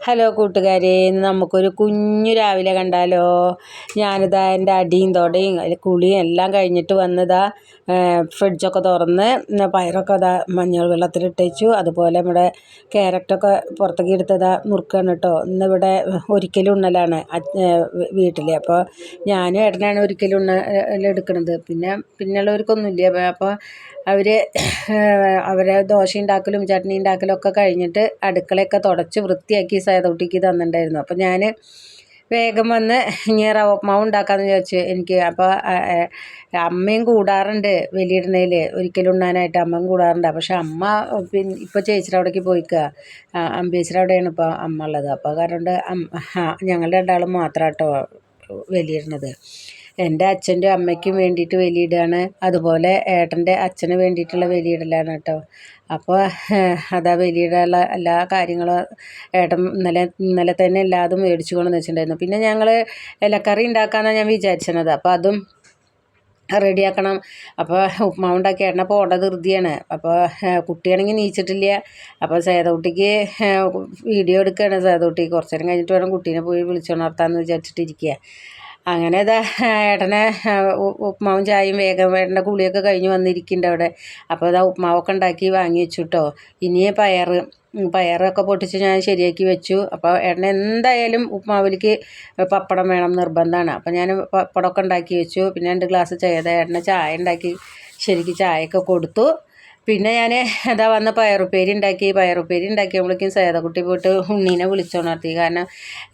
Hello കൂട്ടുകാരെ ഇന്ന് നമുക്കൊരു കുഞ്ഞു രാവിലെ കണ്ടാലോ? ഞാനിതാ എന്റെ അടിയും തൊടയും കുളിയും എല്ലാം കഴിഞ്ഞിട്ട് വന്നതാ ഫ്രിഡ്ജൊക്കെ തുറന്ന് പയറൊക്കെ അതാ മഞ്ഞൾ വെള്ളത്തിലിട്ടേച്ചു. അതുപോലെ നമ്മുടെ ക്യാരറ്റൊക്കെ പുറത്തേക്ക് എടുത്തതാ നുറുക്കാണ് കേട്ടോ. ഇന്നിവിടെ ഒരിക്കലും ഉണ്ണലാണ് വീട്ടിൽ അപ്പോൾ ഞാനും ഏട്ടനാണ് ഒരിക്കലും ഉണ്ണലെടുക്കണത് പിന്നെ പിന്നെയുള്ളവർക്കൊന്നുമില്ല. അപ്പോൾ അവർ അവരെ ദോശ ഉണ്ടാക്കലും ചട്നി ഉണ്ടാക്കലും ഒക്കെ കഴിഞ്ഞിട്ട് അടുക്കളയൊക്കെ തുടച്ച് വൃത്തിയാക്കി സേതകുട്ടിക്ക് തന്നിട്ടുണ്ടായിരുന്നു. അപ്പോൾ ഞാൻ വേഗം വന്ന് ഇനി റവ ഉപ്മാവ് ഉണ്ടാക്കാമെന്ന് വിചാരിച്ചു എനിക്ക് അപ്പോൾ അമ്മയും കൂടാറുണ്ട് വലിയിടുന്നതിൽ ഒരിക്കലും ഉണ്ണാനായിട്ട് അമ്മയും കൂടാറുണ്ട്. പക്ഷെ അമ്മ പിന്നെ ഇപ്പോൾ ചേച്ചിയുടെ അവിടേക്ക് പോയിക്കുക അമ്പേച്ചിയുടെ അവിടെയാണ് ഇപ്പോൾ അമ്മ ഉള്ളത്. അപ്പോൾ കാരണം ഞങ്ങളുടെ രണ്ടാളും മാത്രം വലിയിടുന്നത്. എന്റെ അച്ഛന്റെ അമ്മയ്ക്കും വേണ്ടിയിട്ട് വലിയിടുകയാണ് അതുപോലെ ഏട്ടന്റെ അച്ഛന് വേണ്ടിയിട്ടുള്ള വലിയിടലാണ് കേട്ടോ. അപ്പോൾ അതാ വലിയിടാനുള്ള എല്ലാ കാര്യങ്ങളും ഏട്ടൻ ഇന്നലെ ഇന്നലെ തന്നെ എല്ലാതും മേടിച്ചു കൊണ്ടെന്ന് വെച്ചിട്ടുണ്ടായിരുന്നു. പിന്നെ ഞങ്ങൾ ഇലക്കറി ഉണ്ടാക്കാമെന്നാണ് ഞാൻ വിചാരിച്ചത് അപ്പോൾ അതും റെഡിയാക്കണം. അപ്പോൾ ഉപ്മാവ് ഉണ്ടാക്കി ഏട്ടനെ പോകേണ്ട ധൃതിയാണ്. അപ്പോൾ കുട്ടിയാണെങ്കിൽ നീച്ചിട്ടില്ല. അപ്പോൾ സേതകുട്ടിക്ക് വീഡിയോ എടുക്കുകയാണ്. സേതകുട്ടി കുറച്ചു നേരം കഴിഞ്ഞിട്ട് വേണം കുട്ടീനെ പോയി വിളിച്ചുണർത്താമെന്ന് വിചാരിച്ചിട്ടിരിക്കുക. അങ്ങനെ ഇതാ ഏട്ടനെ ഉപ്മാവും ചായയും വേഗം വേണ്ട കുളിയൊക്കെ കഴിഞ്ഞ് വന്നിരിക്കുന്നുണ്ട് അവിടെ. അപ്പോൾ ഇതാ ഉപ്മാവൊക്കെ ഉണ്ടാക്കി വാങ്ങി വെച്ചു കേട്ടോ ഇനിയേ പയർ പയറൊക്കെ പൊട്ടിച്ച് ഞാൻ ശരിയാക്കി വെച്ചു. അപ്പോൾ ഏട്ടൻ എന്തായാലും ഉപ്മാവിലേക്ക് പപ്പടം വേണം നിർബന്ധമാണ്. അപ്പോൾ ഞാൻ പപ്പടമൊക്കെ ഉണ്ടാക്കി വെച്ചു. പിന്നെ രണ്ട് ഗ്ലാസ് ചായ ഏട്ടനെ ചായ ഉണ്ടാക്കി ശരിക്ക് ചായയൊക്കെ കൊടുത്തു. പിന്നെ ഞാൻ എന്താ വന്ന പയറുപ്പേരി ഉണ്ടാക്കി. പയറുപ്പേരി ഉണ്ടാക്കിയപ്പോഴേക്കും സേതക്കുട്ടി പോയിട്ട് ഉണ്ണീനെ വിളിച്ചോണർത്തി കാരണം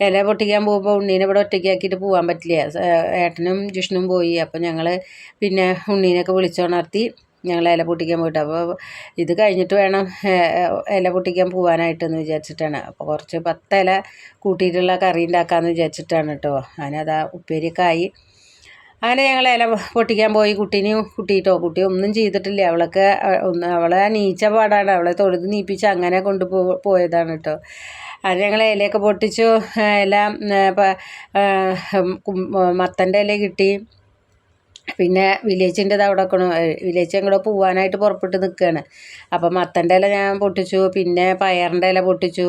ഇല പൊട്ടിക്കാൻ പോകുമ്പോൾ ഉണ്ണീനെ ഇവിടെ ഒറ്റയ്ക്കാക്കിയിട്ട് പോകാൻ പറ്റില്ല. ഏട്ടനും ജിഷ്ണും പോയി. അപ്പോൾ ഞങ്ങൾ പിന്നെ ഉണ്ണീനെയൊക്കെ വിളിച്ചോണർത്തി ഞങ്ങൾ ഇല പൊട്ടിക്കാൻ പോയിട്ട്. അപ്പോൾ ഇത് കഴിഞ്ഞിട്ട് വേണം ഇല പൊട്ടിക്കാൻ പോകാനായിട്ടെന്ന് വിചാരിച്ചിട്ടാണ്. അപ്പോൾ കുറച്ച് പത്ത് ഇല കൂട്ടിയിട്ടുള്ള കറി ഉണ്ടാക്കാമെന്ന് വിചാരിച്ചിട്ടാണ് കേട്ടോ അതിനതാ ഉപ്പേരിയൊക്കെ ആയി. അങ്ങനെ ഞങ്ങൾ ഇല പൊട്ടിക്കാൻ പോയി. കുട്ടീനെയും കുട്ടിയിട്ടോ കുട്ടി ഒന്നും ചെയ്തിട്ടില്ല. അവളൊക്കെ ഒന്ന് അവളെ നീച്ച പാടാണ്. അവളെ തൊഴുത് നീപ്പിച്ച് അങ്ങനെ കൊണ്ടുപോ പോയതാണ് കേട്ടോ അത് ഞങ്ങൾ ഇലയൊക്കെ പൊട്ടിച്ചു. എല്ലാം മത്തന്റെ ഇല കിട്ടി. പിന്നെ വില്ലേജിന്റെ അവിടെ വെക്കണം. വില്ലേജ് അങ്ങോട്ട് പോകാനായിട്ട് പുറപ്പെട്ട് നിൽക്കുകയാണ് അപ്പം മത്തന്റെ ഇല ഞാൻ പൊട്ടിച്ചു. പിന്നെ പയറിന്റെ ഇല പൊട്ടിച്ചു.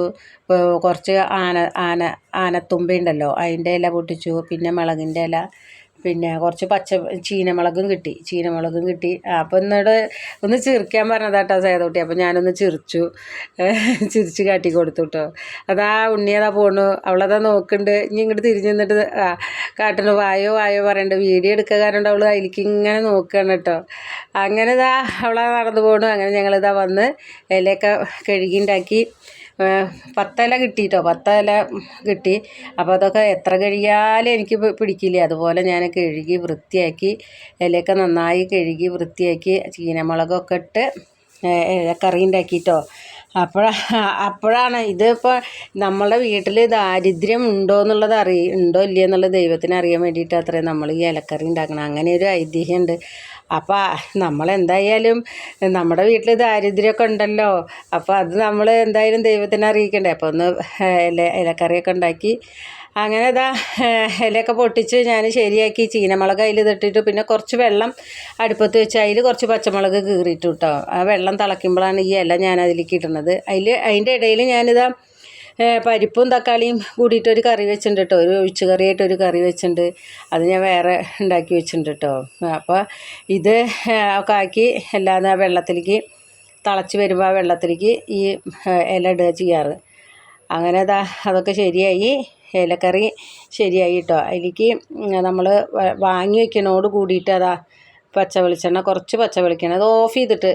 കുറച്ച് ആന ആന ആനത്തുമ്പ ഉണ്ടല്ലോ അതിന്റെ ഇല പൊട്ടിച്ചു. പിന്നെ മുളകിന്റെ ഇല പിന്നെ കുറച്ച് പച്ച ചീനമുളകും കിട്ടി ചീനമുളകും കിട്ടി. അപ്പോൾ എന്നോട് ഒന്ന് ചിരിക്കാൻ പറഞ്ഞതാട്ടോ സേതോട്ടി അപ്പോൾ ഞാനൊന്ന് ചിരിച്ചു ചിരിച്ച് കാട്ടി കൊടുത്തു കേട്ടോ അതാ ഉണ്ണിയതാ പോണു. അവളതാ നോക്കുന്നുണ്ട് ഇനി ഇങ്ങോട്ട് തിരിഞ്ഞു നിന്നിട്ട് കാട്ടണു വായോ വായോ പറയണ്ട. വീഡിയോ എടുക്കുക കാരണം അവൾ അതിലേക്ക് ഇങ്ങനെ നോക്കുകയാണ് കേട്ടോ അങ്ങനെ ഇതാ അവളാ നടന്നു പോണു. അങ്ങനെ ഞങ്ങളിതാ വന്ന് ഇലയൊക്കെ കഴുകിണ്ടാക്കി പത്തല കിട്ടിയിട്ടോ പത്തല കിട്ടി. അപ്പോൾ അതൊക്കെ എത്ര കഴുകിയാലും എനിക്ക് പിടിക്കില്ല. അതുപോലെ ഞാൻ കഴുകി വൃത്തിയാക്കി ഇലയൊക്കെ നന്നായി കഴുകി വൃത്തിയാക്കി ചീനമുളകൊക്കെ ഇട്ട് കറി ഉണ്ടാക്കിയിട്ടോ അപ്പോഴാ അപ്പോഴാണ് ഇതിപ്പോൾ നമ്മളുടെ വീട്ടിൽ ദാരിദ്ര്യം ഉണ്ടോ എന്നുള്ളത് അറിയ ഉണ്ടോ ഇല്ലയോ എന്നുള്ളത് ദൈവത്തിന് അറിയാൻ വേണ്ടിയിട്ട് അത്രയും നമ്മൾ ഈ ഇലക്കറി ഉണ്ടാക്കണം. അങ്ങനെ ഒരു ഐതിഹ്യമുണ്ട് അപ്പോൾ നമ്മൾ എന്തായാലും നമ്മുടെ വീട്ടിൽ ദാരിദ്ര്യമൊക്കെ ഉണ്ടല്ലോ. അപ്പോൾ അത് നമ്മൾ എന്തായാലും ദൈവത്തിനെ അറിയിക്കണ്ടേ. അപ്പോൾ ഒന്ന് ഇല ഇലക്കറിയൊക്കെ ഉണ്ടാക്കി. അങ്ങനെ ഇതാ ഇലയൊക്കെ പൊട്ടിച്ച് ഞാൻ ശരിയാക്കി. ചീനമുളക് അതിൽ തട്ടിയിട്ട് പിന്നെ കുറച്ച് വെള്ളം അടുപ്പത്ത് വെച്ച് അതിൽ കുറച്ച് പച്ചമുളക് കീറിയിട്ടു കേട്ടോ ആ വെള്ളം തിളയ്ക്കുമ്പോഴാണ് ഈ ഇല ഞാൻ അതിലേക്ക് ഇടുന്നത്. അതിൽ അതിന്റെ ഇടയിൽ ഞാനിതാ പരിപ്പും തക്കാളിയും കൂടിയിട്ട് ഒരു കറി വെച്ചിട്ടുണ്ട് കേട്ടോ ഒരു ഒഴിച്ചു കറിയായിട്ട് ഒരു കറി വെച്ചിട്ടുണ്ട്. അത് ഞാൻ വേറെ ഉണ്ടാക്കി വെച്ചിട്ടുണ്ട് കേട്ടോ അപ്പോൾ ഇത് ഒക്കെ ആക്കി എല്ലാം വെള്ളത്തിലേക്ക് തിളച്ച് വരുമ്പോൾ ആ വെള്ളത്തിലേക്ക് ഈ ഇല ഇടുക ചെയ്യാറ്. അങ്ങനെ അതാ അതൊക്കെ ശരിയായി. ഇലക്കറി ശരിയായി കേട്ടോ അതിലേക്ക് നമ്മൾ വാങ്ങി വയ്ക്കണോട് കൂടിയിട്ട് അതാ പച്ച വെളിച്ചെണ്ണ കുറച്ച് പച്ച വെളിച്ചെണ്ണ അത് ഓഫ് ചെയ്തിട്ട്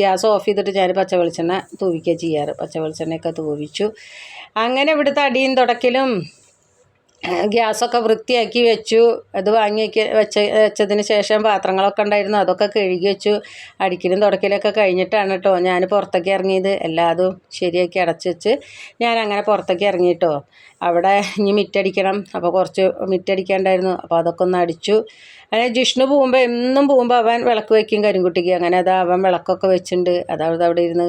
ഗ്യാസ് ഓഫ് ചെയ്തിട്ട് ഞാൻ പച്ച വെളിച്ചെണ്ണ തൂവിക്കുക ചെയ്യാറ്. പച്ച വെളിച്ചെണ്ണയൊക്കെ തൂവിച്ചു. അങ്ങനെ ഇവിടുത്തെ അടിയും തുടക്കലും ഗ്യാസൊക്കെ വൃത്തിയാക്കി വെച്ചു. അത് വാങ്ങി വെച്ച വെച്ചതിന് ശേഷം പാത്രങ്ങളൊക്കെ ഉണ്ടായിരുന്നു. അതൊക്കെ കഴുകി വെച്ചു. അടിക്കലും തുടക്കലൊക്കെ കഴിഞ്ഞിട്ടാണ് കേട്ടോ ഞാൻ പുറത്തേക്ക് ഇറങ്ങിയത്. എല്ലാതും ശരിയാക്കി അടച്ച് വെച്ച് ഞാൻ അങ്ങനെ പുറത്തേക്ക് ഇറങ്ങി ഇറങ്ങിയിട്ടോ അവിടെ ഇനി മിറ്റടിക്കണം. അപ്പോൾ കുറച്ച് മിറ്റടിക്കാണ്ടായിരുന്നു. അപ്പോൾ അതൊക്കെ ഒന്ന് അടിച്ചു. അങ്ങനെ ജിഷ്ണു പോകുമ്പോൾ എന്നും പോകുമ്പോൾ അവൻ വിളക്ക് വയ്ക്കും കരിങ്കുട്ടിക്ക്. അങ്ങനെ അത് അവൻ വിളക്കൊക്കെ വെച്ചിട്ടുണ്ട്. അതവിടെ അവിടെ ഇരുന്ന്